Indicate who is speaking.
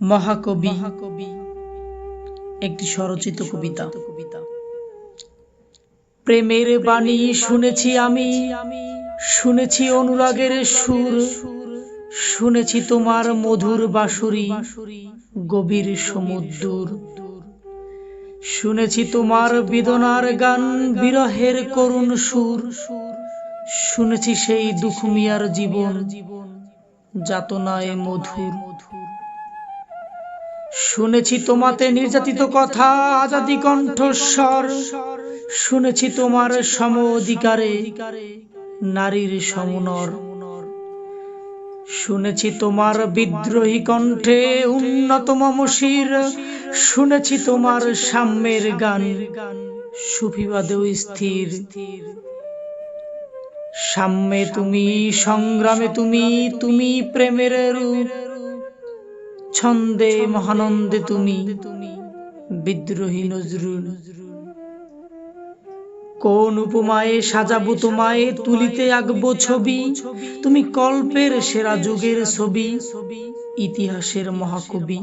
Speaker 1: মহাকবি, একটি স্বরচিত কবিতা। প্রেমের বাণী শুনেছি আমি, শুনেছি অনুরাগের সুর, শুনেছি তোমার মধুর বাঁশুরি, গভীর সমুদ্র শুনেছি তোমার বেদনার গান, বিরহের করুণ সুর, শুনেছি সেই দুখমিয়ার জীবন জীবন যাতনায় মধুর মধুর। শুনেছি তোমাতে নির্যাতিত কথা, আজাদি কণ্ঠস্বর। শুনেছি তোমার সম অধিকারে নারীর সমনর। শুনেছি তোমার বিদ্রোহী কণ্ঠে উন্নত মমশির শুনেছি তোমার সাম্যের গান, সুফিবাদেও স্থির। সাম্যে তুমি, সংগ্রামে তুমি তুমি প্রেমের রূপ। ছন্দে মহানন্দে তুমি, বিদ্রোহী নজরুল। কোন উপমায়ে সাজাবো তোমায়, তুলিতে আঁকবো ছবি? তুমি কল্পের সেরা যুগের ছবি, ইতিহাসের মহাকবি।